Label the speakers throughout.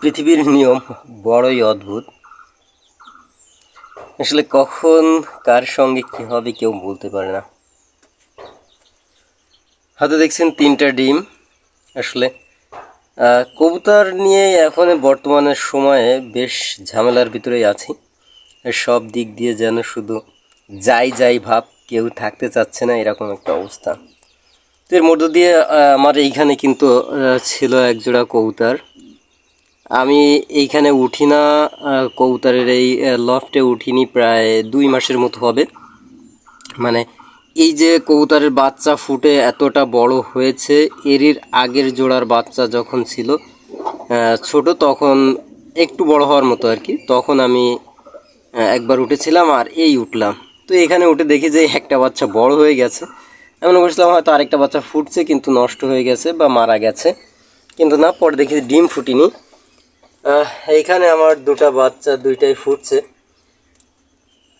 Speaker 1: পৃথিবীর নিয়ম বড়ই অদ্ভুত। আসলে কখন কার সঙ্গে কী হবে কেউ বলতে পারে না। হয়তো দেখছেন তিনটা ডিম। আসলে কবুতর নিয়ে এখন বর্তমানের সময়ে বেশ ঝামেলার ভিতরেই আছি। সব দিক দিয়ে যেন শুধু যাই যাই ভাব, কেউ থাকতে চাচ্ছে না, এরকম একটা অবস্থা। তো এর মধ্য দিয়ে আমার এইখানে কিন্তু ছিল একজোড়া কবুতর। আমি এইখানে উঠি না কবুতরের এই লফটে উঠিনি প্রায় দুই মাসের মতো হবে। মানে এই যে কবুতরের বাচ্চা ফুটে এতটা বড় হয়েছে, এরির আগের জোড়ার বাচ্চা যখন ছিল ছোট তখন একটু বড় হওয়ার মতো আর কি। তখন আমি একবার উঠেছিলাম আর এই উঠলাম। তো এখানে উঠে দেখি যে একটা বাচ্চা বড় হয়ে গেছে। এমন বলছিলাম হয়তো আরেকটা বাচ্চা ফুটছে কিন্তু নষ্ট হয়ে গেছে বা মারা গেছে। কিন্তু না, পরে দেখি ডিম ফুটিনি। এইখানে আমার দুটা বাচ্চা দুইটাই ফুটছে।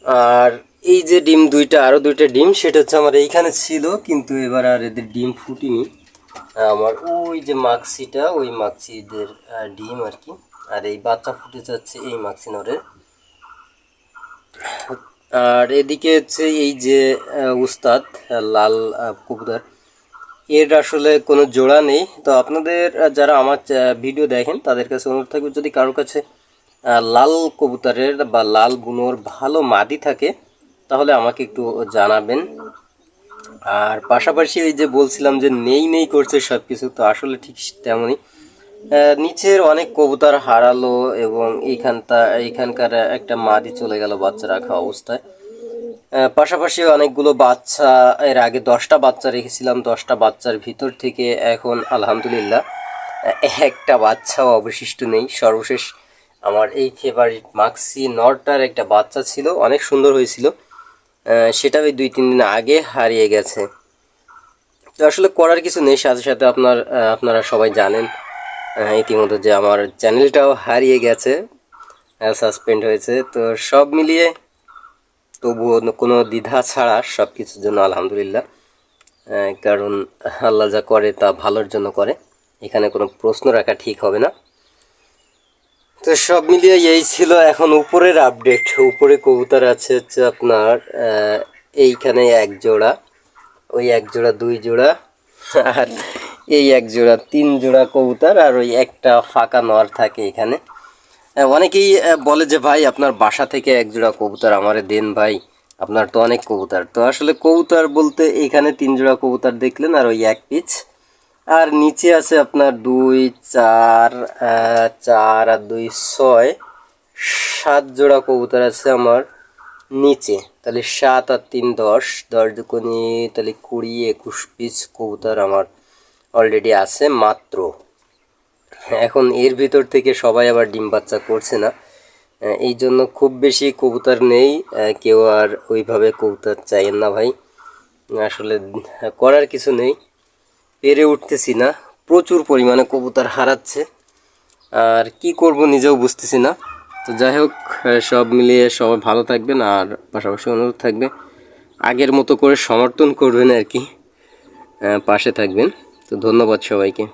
Speaker 1: আর এই যে ডিম দুইটা আরও দুইটা ডিম সেটা হচ্ছে আমার এইখানে ছিল কিন্তু এবার আর এদের ডিম ফুটিনি। আমার ওই যে মাক্সিটা ওই মাক্সিদের ডিম আর কি। আর এই বাচ্চা ফুটে যাচ্ছে এই মাক্সিনরের আর এদিকে হচ্ছে এই যে উস্তাদ লাল আহ, কবুতর। এর আসলে কোনো জোড়া নেই। তো আপনাদের যারা আমার ভিডিও দেখেন, তাদের কাছে অনুরোধ থাকবে যদি কারোর কাছে লাল কবুতরের বা লাল বুনোর ভালো মাদি থাকে, তাহলে আমাকে একটু জানাবেন। আর পাশাপাশি ওই যে বলছিলাম যে নেই নেই করছে সব কিছু তো আসলে ঠিক তেমনই। নিচের অনেক কবুতর হারালো এবং এইখানটা, এইখানকার একটা মাদি চলে গেল বাচ্চা রাখা অবস্থায়। পাশাপাশি অনেকগুলো বাচ্চা, এর আগে দশটা বাচ্চা রেখেছিলাম, দশটা বাচ্চার ভিতর থেকে এখন, আলহামদুলিল্লাহ একটা বাচ্চাও অবশিষ্ট নেই। সর্বশেষ আমার এই ফেভারিট মাক্সি নরটার একটা বাচ্চা ছিল, অনেক সুন্দর হয়েছিল। সেটা ওই দুই তিন দিন আগে হারিয়ে গেছে। তো আসলে করার কিছু নেই, সাথে সাথে আপনার আপনারা সবাই জানেন ইতিমধ্যে যে আমার চ্যানেলটাও হারিয়ে গেছে সাসপেন্ড হয়েছে। তো সব মিলিয়ে তবুও কোনো দ্বিধা ছাড়া সব কিছুর জন্য আলহামদুলিল্লাহ। কারণ আল্লাহ যা করে তা ভালোর জন্য করে। এখানে কোনো প্রশ্ন রাখা ঠিক হবে না। তো সব মিলিয়ে এই ছিল এখন উপরের আপডেট। উপরে কবুতর আছে হচ্ছে আপনার এইখানে এক জোড়া, ওই এক জোড়া, দুই জোড়া, আর এই এক জোড়া, তিন জোড়া কবুতর, আর ওই একটা ফাঁকা নর থাকে এখানে। অনেকেই বলে যে, ভাই, আপনার বাসা থেকে এক জোড়া কবুতর আমারে দেন, ভাই। আপনার তো অনেক কবুতর। তো আসলে কবুতর বলতে এখানে তিন জোড়া কবুতর দেখলেন আর ওই এক পিচ। আর নিচে আছে আপনার দুই, চার চার আর দুই, ছয়, সাত জোড়া কবুতর আছে আমার নিচে। তাহলে সাত আর তিন, দশ দশ দুকোনি তাহলে কুড়ি, একুশ পিস কবুতর আমার অলরেডি আছে মাত্র। এখন এর ভিতর থেকে সবাই আবার ডিম বাচ্চা করছে না। এই জন্য খুব বেশি কবুতর নেই। কেউ আর ওইভাবে কবুতর চাইেন না ভাই। আসলে করার কিছু নেই। পেরে উঠতেছি না। প্রচুর পরিমাণে কবুতর হারাচ্ছে। আর কি করব নিজেও বুঝতেছি না। তো যাই হোক সব মিলিয়ে সবাই ভালো থাকবেন আর পাশাপাশি অনুরোধ থাকবে, আগের মতো করে সমর্থন করবেন আর কি। পাশে থাকবেন। তো ধন্যবাদ সবাইকে।